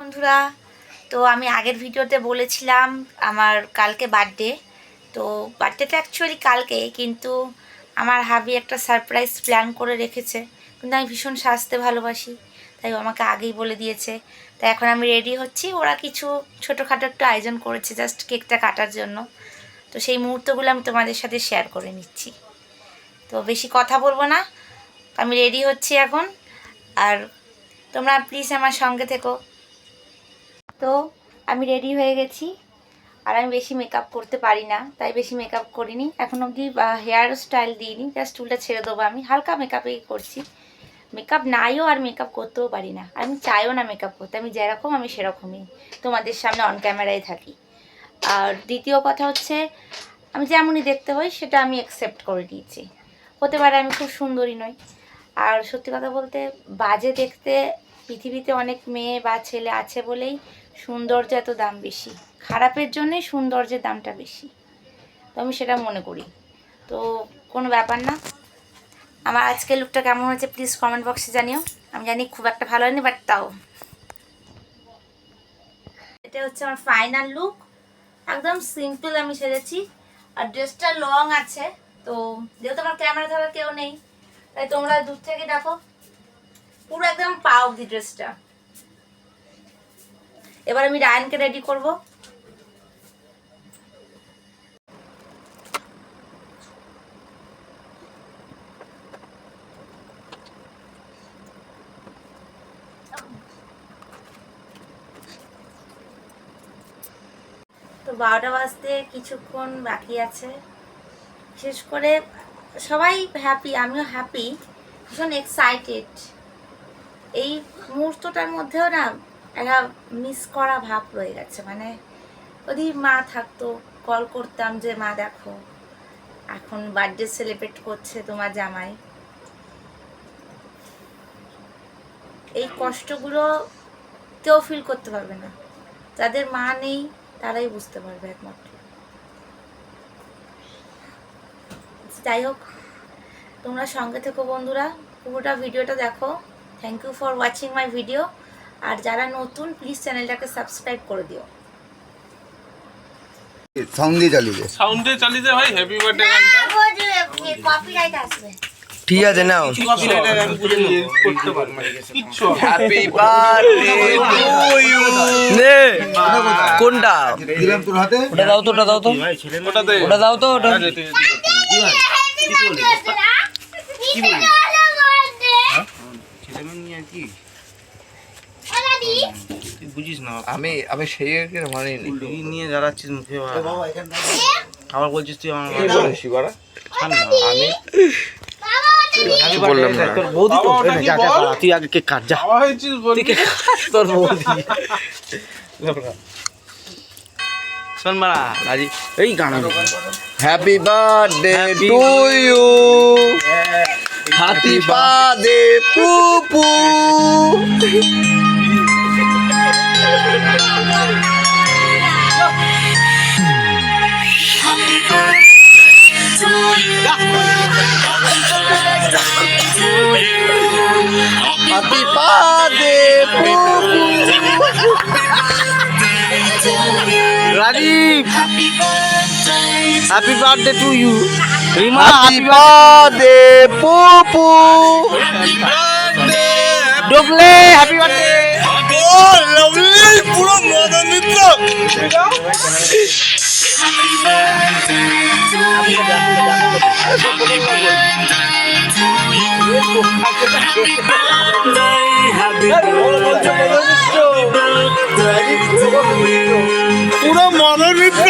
বন্ধুরা, তো আমি আগের ভিডিওতে বলেছিলাম আমার কালকে বার্থডে। তো বার্থডেটা অ্যাকচুয়ালি কালকে, কিন্তু আমার হাবি একটা সারপ্রাইজ প্ল্যান করে রেখেছে। কিন্তু আমি ভীষণ সাজতে ভালোবাসি, তাই আমাকে আগেই বলে দিয়েছে। তাই এখন আমি রেডি হচ্ছি, ওরা কিছু ছোটোখাটো একটু আয়োজন করেছে জাস্ট কেকটা কাটার জন্য। তো সেই মুহূর্তগুলো আমি তোমাদের সাথে শেয়ার করে নিচ্ছি। তো বেশি কথা বলব না, আমি রেডি হচ্ছি এখন। আর তোমরা প্লিজ আমার সঙ্গে থেকো। তো আমি রেডি হয়ে গেছি। আর আমি বেশি মেকআপ করতে পারি না, তাই বেশি মেকআপ করিনি। এখন অবধি হেয়ার স্টাইল দিইনি জাস্ট চুলটা ছেড়ে দেবো আমি। হালকা মেকআপই করছি। মেকআপ নাইও আর মেকআপ করতেও পারি না। আমি চাইও না মেকআপ করতে, আমি যেরকম আমি সেরকমই। তোমাদের সামনে অন ক্যামেরায় থাকি। আর দ্বিতীয় কথা হচ্ছে, আমি যেমনই দেখতে হই, সেটা আমি অ্যাকসেপ্ট করে দিয়েছি হতে পারে আমি খুব সুন্দরী নই। আর সত্যি কথা বলতে, বাজে দেখতে পৃথিবীতে অনেক মেয়ে বা ছেলে আছে বলেই সৌন্দর্য এত দাম বেশি। খারাপের জন্যই সৌন্দর্যের দামটা বেশি। তো আমি সেটা মনে করি। তো কোনো ব্যাপার না। আমার আজকে লুকটা কেমন হয়েছে প্লিজ কমেন্ট বক্সে জানিও। আমি জানি খুব একটা ভালো হয়নি বাট তাও। এটা হচ্ছে আমার ফাইনাল লুক একদম সিম্পল আমি সেরেছি আর ড্রেসটা লং আছে। তো যেহেতু আমার ক্যামেরা ধরার কেউ নেই, তাই তোমরা দূর থেকে দেখো। পুরো একদম পা অব্দি ড্রেসটা এবার আমি রায়নকে রেডি করব। তো বারোটা বাজতে কিছুক্ষণ বাকি আছে। বিশেষ করে সবাই হ্যাপি আমিও হ্যাপি ভীষণ এক্সাইটেড এই মুহূর্তটার মধ্যেও না একটা মিস করা ভাব রয়ে গেছে। মানে যদি মা থাকতো কল করতাম যে, মা, দেখো, এখন বার্থডে সেলিব্রেট করছে তোমার জামাই। এই কষ্টগুলো কেউ ফিল করতে পারবে না। যাদের মা নেই, তারাই বুঝতে পারবে একমাত্র। যাই হোক, তোমরা সঙ্গে থেকো বন্ধুরা। পুরোটা ভিডিওটা দেখো। Thank you for watching my video আর যারা নতুন প্লিজ চ্যানেলটাকে সাবস্ক্রাইব করে দিও। সাউন্ড দিয়ে চালিয়ে দে। সাউন্ডে চালিয়ে দে ভাই হ্যাপি বার্থডে গানটা। কপিরাইট আসবে। ঠিক আছে নাও। হ্যাপি বার্থডে টু ইউ নে কোনটা? দিলাম তোর হাতে। ওটা দাও তো ওটা দাও তো। ওটা দে। ওটা দাও তো ওটা। তুই- বুঝিস না আমি আমি সেই মানে তুই নিয়ে জ্বালাচ্ছিস মুখে আবার বলছিস তুই আমার ছাড় না। আমি Happy বললাম না। তোর বৌদি তো যা, যা, তুই আগে কেক কাট যা। তোর বৌদি। শোন মারা রাজি? এই গান happy birthday to you happy birthday Pupu happy birthday Pupu Rajib happy birthday to you Rima happy birthday Pupu ডোবলে happy birthday পুরো মদন মিত্র পুরো মদন মিত্র